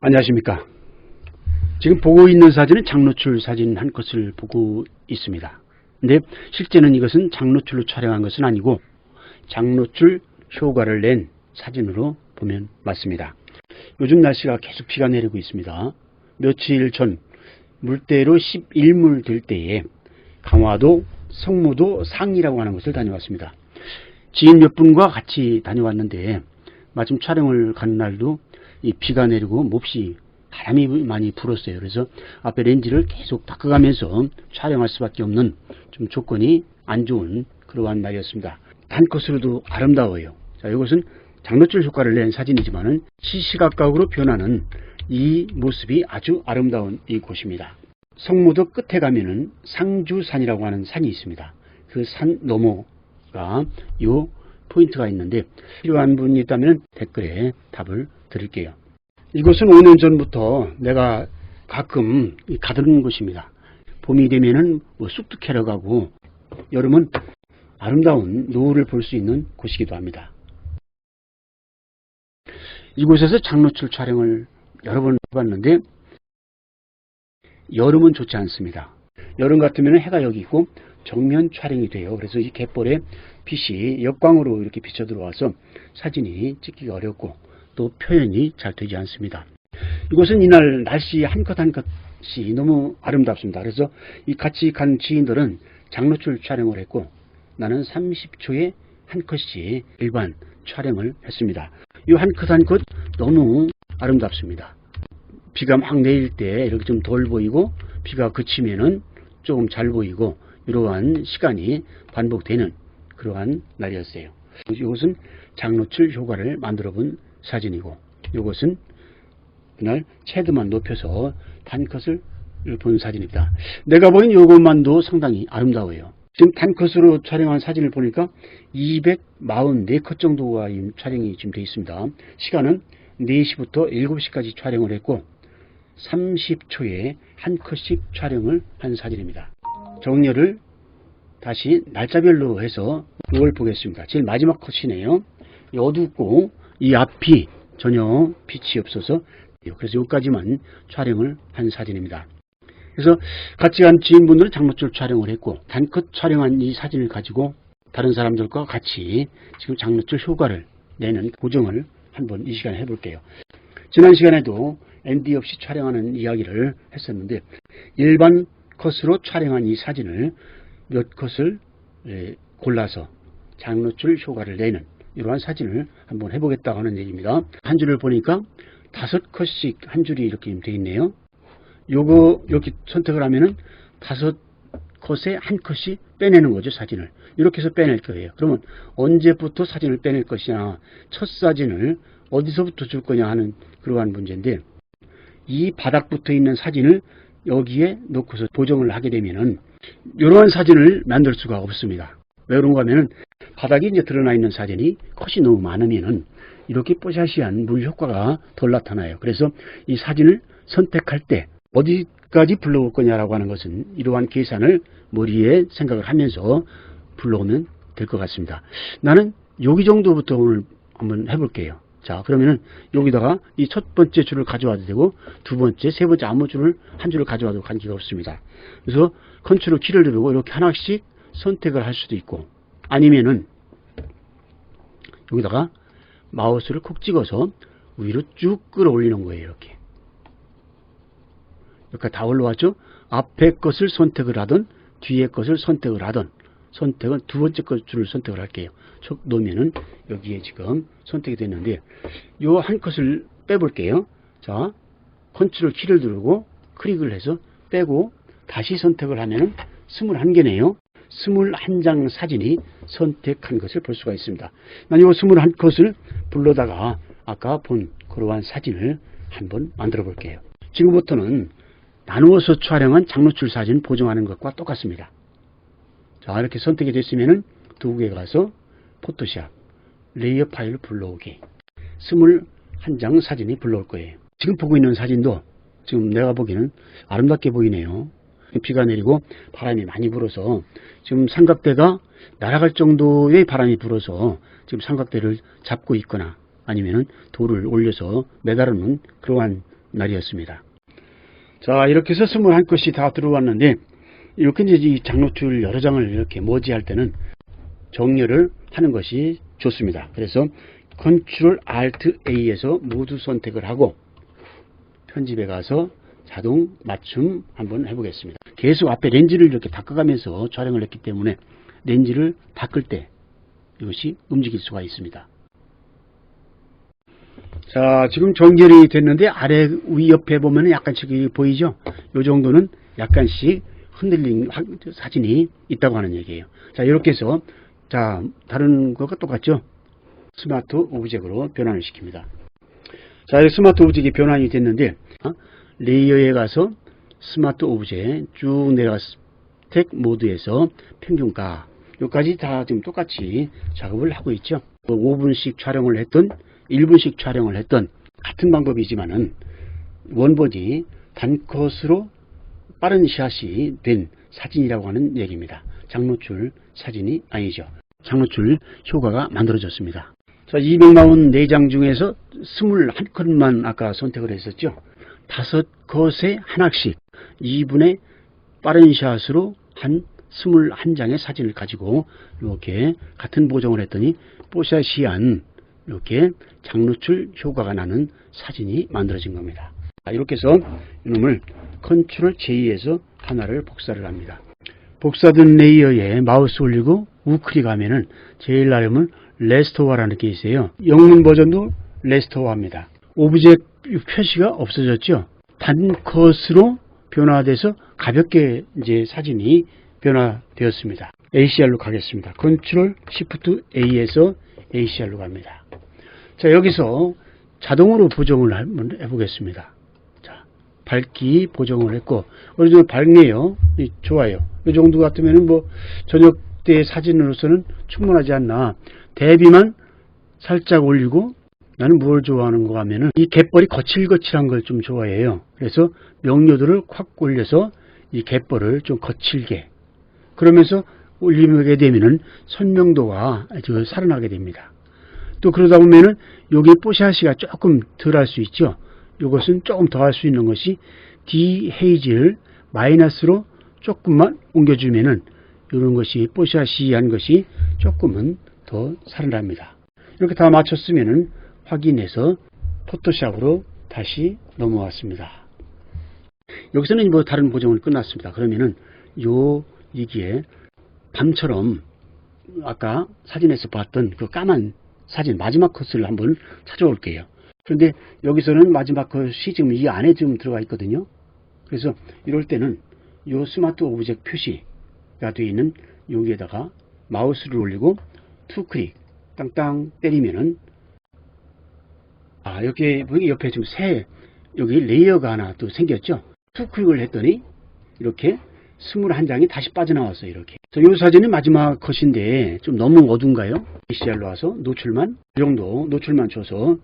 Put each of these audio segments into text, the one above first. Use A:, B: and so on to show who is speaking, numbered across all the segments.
A: 안녕하십니까. 지금 보고 있는 사진은 장노출 사진 한 컷을 보고 있습니다. 근데 실제는 이것은 장노출로 촬영한 것은 아니고 장노출 효과를 낸 사진으로 보면 맞습니다. 요즘 날씨가 계속 비가 내리고 있습니다. 며칠 전 물대로 11물 될 때에 강화도 성무도 상이라고 하는 곳을 다녀왔습니다. 지인 몇 분과 같이 다녀왔는데 마침 촬영을 간 날도 이 비가 내리고 몹시 바람이 많이 불었어요. 그래서 앞에 렌즈를 계속 닦아가면서 촬영할 수밖에 없는 좀 조건이 안 좋은 그러한 날이었습니다. 단컷으로도 아름다워요. 자, 이것은 장노출 효과를 낸 사진이지만은 시시각각으로 변하는 이 모습이 아주 아름다운 이곳입니다. 성무도 끝에 가면은 상주산이라고 하는 산이 있습니다. 그 산 너머가 요 포인트가 있는데 필요한 분이 있다면 댓글에 답을 드릴게요. 이곳은 5년 전부터 내가 가끔 가던 곳입니다. 봄이 되면은 뭐 쑥도 캐러 가고 여름은 아름다운 노을을 볼 수 있는 곳이기도 합니다. 이곳에서 장노출 촬영을 여러 번 해봤는데 여름은 좋지 않습니다. 여름 같으면 해가 여기 있고 정면 촬영이 돼요. 그래서 이 갯벌에 빛이 역광으로 이렇게 비쳐 들어와서 사진이 찍기가 어렵고 또 표현이 잘 되지 않습니다. 이곳은 이날 날씨 한컷 한 컷이 너무 아름답습니다. 그래서 이 같이 간 지인들은 장노출 촬영을 했고 나는 30초에 한 컷씩 일반 촬영을 했습니다. 이 한 컷 한 컷 너무 아름답습니다. 비가 막 내릴 때 이렇게 좀 덜 보이고 비가 그치면은 조금 잘 보이고 이러한 시간이 반복되는 그러한 날이었어요. 이것은 장노출 효과를 만들어 본 사진이고 이것은 그날 채드만 높여서 단컷을 본 사진입니다. 내가 보인 이것만도 상당히 아름다워요. 지금 단컷으로 촬영한 사진을 보니까 244컷 정도가 촬영이 지금 되어 있습니다. 시간은 4시부터 7시까지 촬영을 했고 30초에 한 컷씩 촬영을 한 사진입니다. 정렬을 다시 날짜별로 해서 이걸 보겠습니다. 제일 마지막 컷이네요. 이 어둡고 이 앞이 전혀 빛이 없어서 그래서 여기까지만 촬영을 한 사진입니다. 그래서 같이 간 지인분들은 장노출 촬영을 했고 단컷 촬영한 이 사진을 가지고 다른 사람들과 같이 지금 장노출 효과를 내는 고정을 한번 이 시간에 해볼게요. 지난 시간에도 ND 없이 촬영하는 이야기를 했었는데 일반 컷으로 촬영한 이 사진을 몇 컷을 예, 골라서 장노출 효과를 내는 이러한 사진을 한번 해보겠다고 하는 얘기입니다. 한 줄을 보니까 다섯 컷씩 한 줄이 이렇게 되어 있네요. 요거 이렇게 선택을 하면은 다섯 컷에 한 컷이 빼내는 거죠 사진을 이렇게 해서 빼낼 거예요. 그러면 언제부터 사진을 빼낼 것이냐 첫 사진을 어디서부터 줄 거냐 하는 그러한 문제인데 이 바닥 붙어 있는 사진을 여기에 놓고서 보정을 하게 되면은 이러한 사진을 만들 수가 없습니다. 왜 그런가 하면은 바닥이 이제 드러나 있는 사진이 컷이 너무 많으면은 이렇게 뽀샤시한 물 효과가 덜 나타나요. 그래서 이 사진을 선택할 때 어디까지 불러올 거냐라고 하는 것은 이러한 계산을 머리에 생각을 하면서 불러오면 될 것 같습니다. 나는 여기 정도부터 오늘 한번 해볼게요. 자, 그러면은 여기다가 이 첫 번째 줄을 가져와도 되고 두 번째, 세 번째 아무 줄을 한 줄을 가져와도 관계가 없습니다. 그래서 컨트롤 키를 누르고 이렇게 하나씩 선택을 할 수도 있고 아니면은 여기다가 마우스를 콕 찍어서 위로 쭉 끌어올리는 거예요. 이렇게. 이렇게 다 올라왔죠? 앞에 것을 선택을 하든 뒤에 것을 선택을 하든 선택은 두 번째 것 줄을 선택을 할게요. 촉 놓으면은 여기에 지금 선택이 됐는데 요 한 컷을 빼볼게요. 자, 컨트롤 키를 누르고 클릭을 해서 빼고 다시 선택을 하면은 21개네요. 21장 사진이 선택한 것을 볼 수가 있습니다. 난이 21컷을 불러다가 아까 본 그러한 사진을 한번 만들어 볼게요. 지금부터는 나누어서 촬영한 장노출 사진 보정하는 것과 똑같습니다. 자, 이렇게 선택이 됐으면은 두 개 가서 포토샵, 레이어 파일 불러오기. 21장 사진이 불러올 거예요. 지금 보고 있는 사진도 지금 내가 보기에는 아름답게 보이네요. 비가 내리고 바람이 많이 불어서 지금 삼각대가 날아갈 정도의 바람이 불어서 지금 삼각대를 잡고 있거나 아니면은 돌을 올려서 매달아놓은 그러한 날이었습니다. 자, 이렇게 해서 21컷이 다 들어왔는데, 이렇게 이제 이 장로줄 여러 장을 이렇게 모지할 때는 정렬을 하는 것이 좋습니다. 그래서 컨트롤 Alt A에서 모두 선택을 하고 편집에 가서 자동 맞춤 한번 해보겠습니다. 계속 앞에 렌즈를 이렇게 닦아가면서 촬영을 했기 때문에 렌즈를 닦을 때 이것이 움직일 수가 있습니다. 자, 지금 정렬이 됐는데 아래 위 옆에 보면 약간씩 보이죠? 이 정도는 약간씩 흔들린 화- 사진이 있다고 하는 얘기예요. 자, 이렇게 해서 자, 다른 것과 똑같죠? 스마트 오브젝으로 변환을 시킵니다. 자, 이 스마트 오브젝이 변환이 됐는데 어? 레이어에 가서 스마트 오브젝 쭉 내려가서 스택 모드에서 평균가 여기까지 다 지금 똑같이 작업을 하고 있죠. 5분씩 촬영을 했던 1분씩 촬영을 했던 같은 방법이지만은 원본이 단컷으로 빠른 샷이 된 사진이라고 하는 얘기입니다. 장노출 사진이 아니죠. 장노출 효과가 만들어졌습니다. 자, 200나온 4장 중에서 21컷만 아까 선택을 했었죠. 다섯 컷에 하나씩 2분의 빠른 샷으로 한 21장의 사진을 가지고 이렇게 같은 보정을 했더니 뽀샤시한 이렇게 장노출 효과가 나는 사진이 만들어진 겁니다. 자, 이렇게 해서 이놈을 컨트롤 J에서 하나를 복사를 합니다. 복사된 레이어에 마우스 올리고 우클릭 하면은 제일 나름은 레스토어라는 게 있어요. 영문 버전도 레스토어입니다. 오브젝트 표시가 없어졌죠. 단컷으로 변화돼서 가볍게 이제 사진이 변화되었습니다. ACR로 가겠습니다. 컨트롤 시프트 A에서 ACR로 갑니다. 자, 여기서 자동으로 보정을 한번 해보겠습니다. 자, 밝기 보정을 했고, 어느 정도 밝네요. 이, 좋아요. 이 정도 같으면 뭐, 저녁 때 사진으로서는 충분하지 않나. 대비만 살짝 올리고, 나는 뭘 좋아하는가 하면은, 이 갯벌이 거칠거칠한 걸 좀 좋아해요. 그래서 명료도를 확 올려서 이 갯벌을 좀 거칠게. 그러면서 올리게 되면은 선명도가 아주 살아나게 됩니다. 또 그러다 보면은 여기 뽀샤시가 조금 덜 할 수 있죠. 이것은 조금 더 할 수 있는 것이 D 헤이즈를 마이너스로 조금만 옮겨주면은 이런 것이 뽀샤시한 것이 조금은 더 살아납니다. 이렇게 다 맞췄으면은 확인해서 포토샵으로 다시 넘어왔습니다. 여기서는 뭐 다른 보정을 끝났습니다. 그러면은 요 이기에 밤처럼 아까 사진에서 봤던 그 까만 사진 마지막 컷을 한번 찾아올게요. 그런데 여기서는 마지막 컷이 지금 이 안에 좀 들어가 있거든요. 그래서 이럴 때는 이 스마트 오브젝트 표시가 되어 있는 여기에다가 마우스를 올리고 투 클릭 땅땅 때리면은 아 여기 여기 옆에 지금 새 여기 레이어가 하나 또 생겼죠. 투 클릭을 했더니 이렇게 21장이 다시 빠져나왔어요. 이렇게. 이 사진이 마지막 컷인데 좀 너무 어두운가요? ACR로 와서 노출만 이 정도 노출만 줘서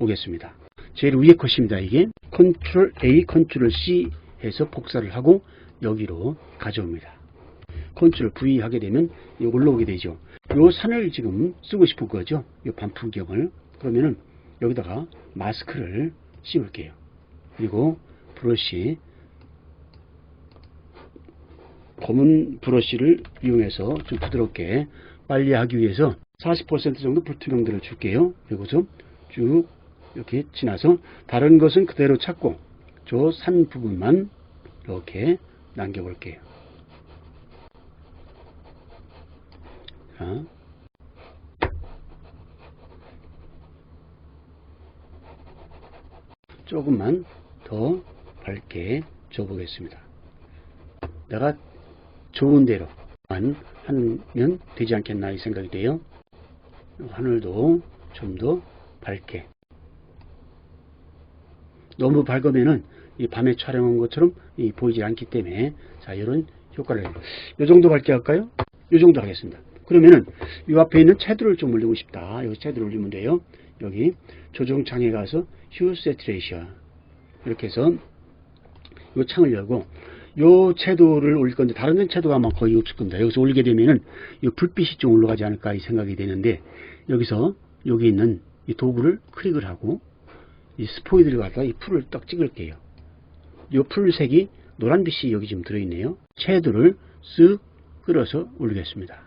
A: 오겠습니다. 제일 위에 컷입니다. 이게 컨트롤 A, 컨트롤 C 해서 복사를 하고 여기로 가져옵니다. 컨트롤 V 하게 되면 이 올라오게 되죠. 이 산을 지금 쓰고 싶은 거죠. 이 반풍경을. 그러면은 여기다가 마스크를 씌울게요. 그리고 브러쉬 검은 브러쉬를 이용해서 좀 부드럽게 빨리 하기 위해서 40% 정도 불투명도를 줄게요. 그리고서 쭉 이렇게 지나서 다른 것은 그대로 찾고 저 산 부분만 이렇게 남겨 볼게요. 자. 조금만 더 밝게 줘보겠습니다. 내가 좋은 대로만 하면 되지 않겠나 이 생각이 돼요. 하늘도 좀 더 밝게. 너무 밝으면은 이 밤에 촬영한 것처럼 이 보이지 않기 때문에 자 이런 효과를 이 정도 밝게 할까요? 이 정도 하겠습니다. 그러면은 이 앞에 있는 채도를 좀 올리고 싶다. 여기 채도를 올리면 돼요. 여기 조정창에 가서 휴 세트레이션 이렇게 해서 이 창을 열고 요 채도를 올릴 건데 다른 데는 채도가 아마 거의 없을 겁니다. 여기서 올리게 되면은 이 불빛이 좀 올라가지 않을까 이 생각이 되는데 여기서 여기 있는 이 도구를 클릭을 하고 이 스포이드를 갖다가 이 풀을 딱 찍을게요. 이 풀색이 노란빛이 여기 지금 들어있네요. 채도를 쓱 끌어서 올리겠습니다.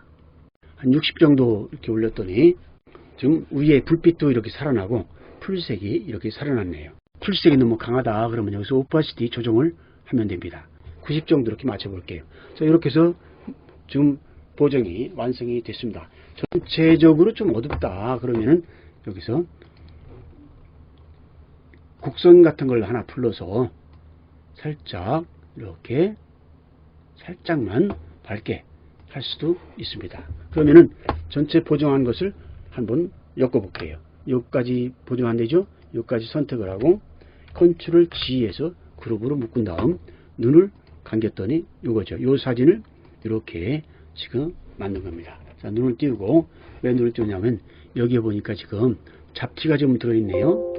A: 한 60 정도 이렇게 올렸더니 지금 위에 불빛도 이렇게 살아나고 풀색이 이렇게 살아났네요. 풀색이 너무 강하다 그러면 여기서 오파시티 조정을 하면 됩니다. 90 정도 이렇게 맞춰볼게요. 자 이렇게 해서 지금 보정이 완성이 됐습니다. 전체적으로 좀 어둡다 그러면은 여기서 곡선 같은 걸 하나 풀러서 살짝 이렇게 살짝만 밝게 할 수도 있습니다. 그러면은 전체 보정한 것을 한번 엮어볼게요. 여기까지 보정 안 되죠? 여기까지 선택을 하고 컨트롤 G에서 그룹으로 묶은 다음 눈을 감겼더니 이거죠. 이 사진을 이렇게 지금 만든 겁니다. 자, 눈을 띄우고 왜 눈을 띄우냐면 여기에 보니까 지금 잡티가 좀 들어있네요.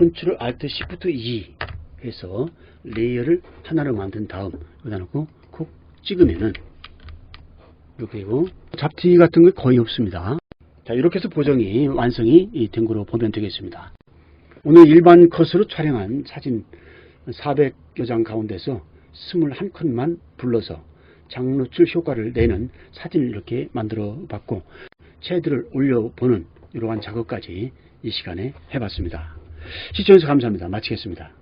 A: 컨트롤 알트 시프트 E 해서 레이어를 하나로 만든 다음 여기다 놓고 콕 찍으면은 그리고 잡티 같은 거 거의 없습니다. 자 이렇게 해서 보정이 완성이 된 거로 보면 되겠습니다. 오늘 일반 컷으로 촬영한 사진 400여 장 가운데서 21컷만 불러서 장노출 효과를 내는 사진을 이렇게 만들어 봤고 채들을 올려보는 이러한 작업까지 이 시간에 해봤습니다. 시청해주셔서 감사합니다. 마치겠습니다.